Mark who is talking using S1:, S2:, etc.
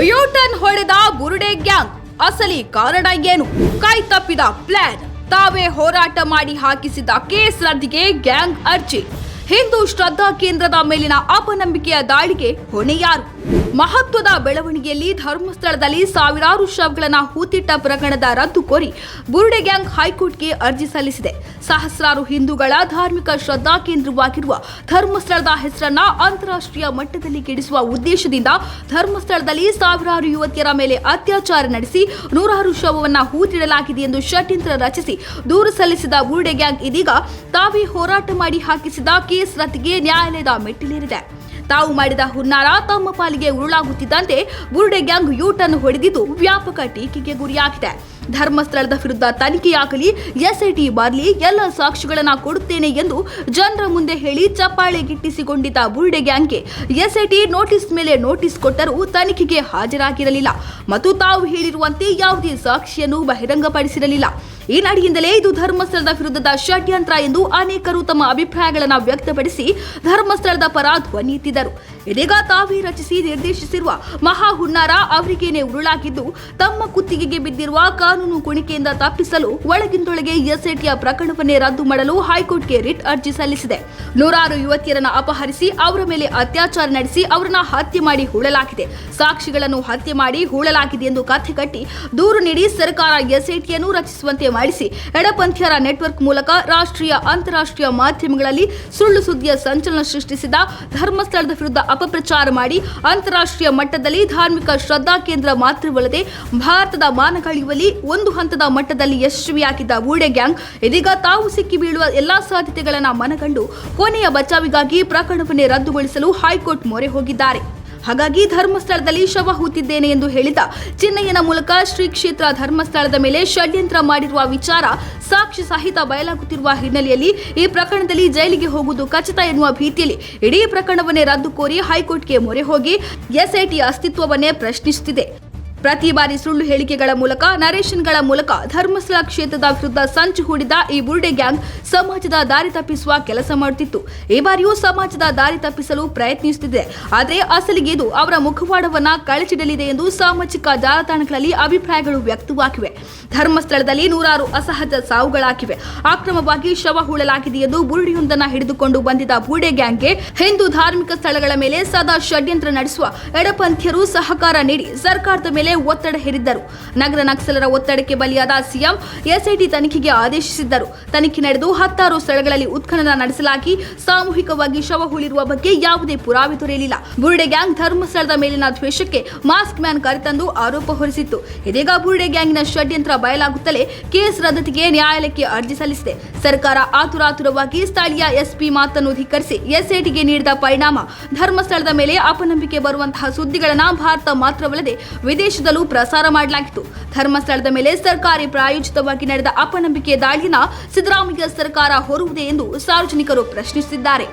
S1: U-turn ಹೊಡೆದ ಬುರುಡೆ gang. ಅಸಲಿ ಕಾರಣ ಏನು? ಕೈ ತಪ್ಪಿದ ಪ್ಲಾನ್. ತಾವೇ ಹೋರಾಟ ಮಾಡಿ ಹಾಕಿಸಿದ ಕೇಸ್ ರದ್ದಿಗೆ ಗ್ಯಾಂಗ್ ಅರ್ಜಿ. ಹಿಂದೂ ಶ್ರದ್ಧಾ ಕೇಂದ್ರದ ಮೇಲಿನ ಅಪನಂಬಿಕೆಯ ದಾಳಿಗೆ ಹೊಣೆ ಯಾರು ಮಹತ್ವದ ಬೆಳವಣಿಗೆಯಲ್ಲಿ ಧರ್ಮಸ್ಥಳದಲ್ಲಿ ಸಾವಿರಾರು ಶವಗಳನ್ನು ಹೂತಿಟ್ಟ ಪ್ರಕರಣದ ರದ್ದು ಕೋರಿ ಬುರುಡೆ ಗ್ಯಾಂಗ್ ಹೈಕೋರ್ಟ್ಗೆ ಅರ್ಜಿ ಸಲ್ಲಿಸಿದೆ. ಸಹಸ್ರಾರು ಹಿಂದೂಗಳ ಧಾರ್ಮಿಕ ಶ್ರದ್ಧಾ ಕೇಂದ್ರವಾಗಿರುವ ಧರ್ಮಸ್ಥಳದ ಹೆಸರನ್ನ ಅಂತಾರಾಷ್ಟ್ರೀಯ ಮಟ್ಟದಲ್ಲಿ ಕೆಡಿಸುವ ಉದ್ದೇಶದಿಂದ ಧರ್ಮಸ್ಥಳದಲ್ಲಿ ಸಾವಿರಾರು ಯುವತಿಯರ ಮೇಲೆ ಅತ್ಯಾಚಾರ ನಡೆಸಿ ನೂರಾರು ಶವವನ್ನು ಹೂತಿಡಲಾಗಿದೆ ಎಂದು ಷಡ್ಯಂತ್ರ ರಚಿಸಿ ದೂರು ಸಲ್ಲಿಸಿದ ಬುರುಡೆ ಗ್ಯಾಂಗ್ ಇದೀಗ ತಾವೇ ಹೋರಾಟ ಮಾಡಿ ಹಾಕಿಸಿದ ಕೇಸ್ ರದ್ದಿಗೆ ನ್ಯಾಯಾಲಯದ ಮೆಟ್ಟಿಲೇರಿದೆ. ತಾವು ಮಾಡಿದ ಹುನ್ನಾರ ತಮ್ಮ ಪಾಲಿಗೆ ಉರುಳಾಗುತ್ತಿದ್ದಂತೆ ಬುರುಡೆ ಗ್ಯಾಂಗ್ ಯೂಟರ್ನ್ ಹೊಡೆದಿದ್ದು ವ್ಯಾಪಕ ಟೀಕೆಗೆ ಗುರಿಯಾಗಿದೆ. ಧರ್ಮಸ್ಥಳದ ವಿರುದ್ಧ ತನಿಖೆಯಾಗಲಿ, ಎಸ್ಐಟಿ ಬರಲಿ ಎಲ್ಲ ಸಾಕ್ಷಿಗಳನ್ನು ಕೊಡುತ್ತೇನೆ ಎಂದು ಜನರ ಮುಂದೆ ಹೇಳಿ ಚಪ್ಪಾಳೆ ಗಿಟ್ಟಿಸಿಕೊಂಡಿದ್ದ ಬುರ್ಡೆ ಗ್ಯಾಂಗ್ಗೆ ಎಸ್ಐಟಿ ನೋಟಿಸ್ ಮೇಲೆ ನೋಟಿಸ್ ಕೊಟ್ಟರೂ ತನಿಖೆಗೆ ಹಾಜರಾಗಿರಲಿಲ್ಲ. ಮತ್ತು ತಾವು ಹೇಳಿರುವಂತೆ ಯಾವುದೇ ಸಾಕ್ಷಿಯನ್ನು ಬಹಿರಂಗಪಡಿಸಿರಲಿಲ್ಲ. ಈ ನಡೆಯಿಂದಲೇ ಇದು ಧರ್ಮಸ್ಥಳದ ವಿರುದ್ಧದ ಷಡ್ಯಂತ್ರ ಎಂದು ಅನೇಕರು ತಮ್ಮ ಅಭಿಪ್ರಾಯಗಳನ್ನು ವ್ಯಕ್ತಪಡಿಸಿ ಧರ್ಮಸ್ಥಳದ ಪರ ಧ್ವನಿ ಇದೀಗ ತಾವೇ ರಚಿಸಿ ನಿರ್ದೇಶಿಸಿರುವ ಮಹಾ ಹುನ್ನಾರ ಅವರಿಗೇನೆ ಉರುಳಾಗಿದ್ದು, ತಮ್ಮ ಕುತ್ತಿಗೆಗೆ ಬಿದ್ದಿರುವ ಕಾನೂನು ಕುಣಿಕೆಯಿಂದ ತಪ್ಪಿಸಲು ಒಳಗಿಂದೊಳಗೆ ಎಸ್ಐಟಿಯ ಪ್ರಕರಣವನ್ನೇ ರದ್ದು ಮಾಡಲು ಹೈಕೋರ್ಟ್ಗೆ ರಿಟ್ ಅರ್ಜಿ ಸಲ್ಲಿಸಿದೆ. ನೂರಾರು ಯುವತಿಯರನ್ನ ಅಪಹರಿಸಿ ಅವರ ಮೇಲೆ ಅತ್ಯಾಚಾರ ನಡೆಸಿ ಅವರನ್ನ ಹತ್ಯೆ ಮಾಡಿ ಹೂಳಲಾಗಿದೆ. ಸಾಕ್ಷಿಗಳನ್ನು ಹತ್ಯೆ ಮಾಡಿ ಹೂಳಲಾಗಿದೆ ಎಂದು ಕಥೆ ಕಟ್ಟಿ ದೂರು ನೀಡಿ ಸರ್ಕಾರ ಎಸ್ಐಟಿಯನ್ನು ರಚಿಸುವಂತೆ ಮಾಡಿಸಿ. ಎಡಪಂಥೀಯರ ನೆಟ್ವರ್ಕ್ ಮೂಲಕ ರಾಷ್ಟ್ರೀಯ, ಅಂತಾರಾಷ್ಟ್ರೀಯ ಮಾಧ್ಯಮಗಳಲ್ಲಿ ಸುಳ್ಳು ಸುದ್ದಿಯ ಸಂಚಲನ ಸೃಷ್ಟಿಸಿದ ಧರ್ಮಸ್ಥಳದ ವಿರುದ್ಧ ಅಪಪ್ರಚಾರ ಮಾಡಿ ಅಂತಾರಾಷ್ಟ್ರೀಯ ಮಟ್ಟದಲ್ಲಿ ಧಾರ್ಮಿಕ ಶ್ರದ್ಧಾ ಕೇಂದ್ರ ಮಾತ್ರವಲ್ಲದೆ ಭಾರತದ ಮಾನಗಳಿಯುವಲ್ಲಿ ಒಂದು ಹಂತದ ಮಟ್ಟದಲ್ಲಿ ಯಶಸ್ವಿಯಾಗಿದ್ದ ಊಡೆ ಗ್ಯಾಂಗ್ ಇದೀಗ ತಾವು ಸಿಕ್ಕಿ ಬೀಳುವ ಎಲ್ಲಾ ಸಾಧ್ಯತೆಗಳನ್ನು ಮನಗಂಡು ಕೊನೆಯ ಬಚಾವಿಗಾಗಿ ಪ್ರಕರಣವನ್ನೇ ರದ್ದುಗೊಳಿಸಲು ಹೈಕೋರ್ಟ್ ಮೊರೆ ಹೋಗಿದ್ದಾರೆ. ಹಾಗಾಗಿ ಧರ್ಮಸ್ಥಳದಲ್ಲಿ ಶವ ಹೂತಿದ್ದೇನೆ ಎಂದು ಹೇಳಿದ ಚಿನ್ನಯ್ಯನ ಮೂಲಕ ಶ್ರೀ ಕ್ಷೇತ್ರ ಧರ್ಮಸ್ಥಳದ ಮೇಲೆ ಷಡ್ಯಂತ್ರ ಮಾಡಿರುವ ವಿಚಾರ ಸಾಕ್ಷಿ ಸಹಿತ ಬಯಲಾಗುತ್ತಿರುವ ಹಿನ್ನೆಲೆಯಲ್ಲಿ ಈ ಪ್ರಕರಣದಲ್ಲಿ ಜೈಲಿಗೆ ಹೋಗುವುದು ಖಚಿತ ಎನ್ನುವ ಭೀತಿಯಲ್ಲಿ ಇಡೀ ಪ್ರಕರಣವನ್ನೇ ರದ್ದು ಕೋರಿ ಹೈಕೋರ್ಟ್ಗೆ ಮೊರೆ ಹೋಗಿ ಎಸ್ಐಟಿ ಅಸ್ತಿತ್ವವನ್ನೇ ಪ್ರಶ್ನಿಸುತ್ತಿದೆ. ಪ್ರತಿ ಬಾರಿ ಸುಳ್ಳು ಹೇಳಿಕೆಗಳ ಮೂಲಕ ನರೇಶನ್ಗಳ ಮೂಲಕ ಧರ್ಮಸ್ಥಳ ಕ್ಷೇತ್ರದ ವಿರುದ್ಧ ಸಂಚು ಹೂಡಿದ ಈ ಬುರ್ಡೆ ಗ್ಯಾಂಗ್ ಸಮಾಜದ ದಾರಿ ತಪ್ಪಿಸುವ ಕೆಲಸ ಮಾಡುತ್ತಿತ್ತು. ಈ ಬಾರಿಯೂ ಸಮಾಜದ ದಾರಿ ತಪ್ಪಿಸಲು ಪ್ರಯತ್ನಿಸುತ್ತಿದೆ. ಆದರೆ ಅಸಲಿಗೆ ಇದು ಅವರ ಮುಖವಾಡವನ್ನ ಕಳಚಿಡಲಿದೆ ಎಂದು ಸಾಮಾಜಿಕ ಜಾಲತಾಣಗಳಲ್ಲಿ ಅಭಿಪ್ರಾಯಗಳು ವ್ಯಕ್ತವಾಗಿವೆ. ಧರ್ಮಸ್ಥಳದಲ್ಲಿ ನೂರಾರು ಅಸಹಜ ಸಾವುಗಳಾಗಿವೆ. ಅಕ್ರಮವಾಗಿ ಶವ ಹೂಳಲಾಗಿದೆ ಎಂದು ಬುರುಡಿಯೊಂದನ್ನು ಹಿಡಿದುಕೊಂಡು ಬಂದಿದ್ದ ಬೂಡೆ ಗ್ಯಾಂಗ್ಗೆ ಹಿಂದೂ ಧಾರ್ಮಿಕ ಸ್ಥಳಗಳ ಮೇಲೆ ಸದಾ ಷಡ್ಯಂತ್ರ ನಡೆಸುವ ಎಡಪಂಥೀಯರು ಸಹಕಾರ ನೀಡಿ ಸರ್ಕಾರದ ಮೇಲೆ ಒತ್ತಡ ಹೇರಿದ್ದರು. ನಗರ ನಕ್ಸಲರ ಒತ್ತಡಕ್ಕೆ ಬಲಿಯಾದ ಸಿಎಂ ಎಸ್ಐಟಿ ತನಿಖೆಗೆ ಆದೇಶಿಸಿದ್ದರು. ತನಿಖೆ ನಡೆದು ಹತ್ತಾರು ಸ್ಥಳಗಳಲ್ಲಿ ಉತ್ಖನನ ನಡೆಸಲಾಗಿ ಸಾಮೂಹಿಕವಾಗಿ ಶವ ಹೂಳಿರುವ ಬಗ್ಗೆ ಯಾವುದೇ ಪುರಾವೆ ದೊರೆಯಲಿಲ್ಲ. ಬುರುಡೆ ಗ್ಯಾಂಗ್ ಧರ್ಮಸ್ಥಳದ ಮೇಲಿನ ದ್ವೇಷಕ್ಕೆ ಮಾಸ್ಕ್ ಮ್ಯಾನ್ ಕರೆತಂದು ಆರೋಪ ಹೊರಿಸಿತ್ತು. ಇದೀಗ ಬುರುಡೆ ಗ್ಯಾಂಗ್ನ ಷಡ್ಯಂತ್ರ ಬಯಲಾಗುತ್ತಲೇ ಕೇಸ್ ರದ್ದತಿಗೆ ನ್ಯಾಯಾಲಯಕ್ಕೆ ಅರ್ಜಿ ಸಲ್ಲಿಸಿದೆ. ಸರ್ಕಾರ ಆತುರಾತುರವಾಗಿ ಸ್ಥಳೀಯ ಎಸ್ಪಿ ಮಾತನ್ನು ಧಿಕ್ಕರಿಸಿ ಎಸ್ಐಟಿಗೆ ನೀಡಿದ ಪರಿಣಾಮ ಧರ್ಮಸ್ಥಳದ ಮೇಲೆ ಅಪನಂಬಿಕೆ ಬರುವಂತಹ ಸುದ್ದಿಗಳನ್ನ ಭಾರತ ಮಾತ್ರವಲ್ಲದೆ ವಿದೇಶದಲ್ಲೂ ಪ್ರಸಾರ ಮಾಡಲಾಗಿತ್ತು. ಧರ್ಮಸ್ಥಳದ ಮೇಲೆ ಸರ್ಕಾರಿ ಪ್ರಾಯೋಜಿತವಾಗಿ ನಡೆದ ಅಪನಂಬಿಕೆ ದಾಳಿನ ಸಿದ್ದರಾಮಯ್ಯ ಸರ್ಕಾರ ಹೊರುವುದೇ ಎಂದು ಸಾರ್ವಜನಿಕರು ಪ್ರಶ್ನಿಸಿದ್ದಾರೆ.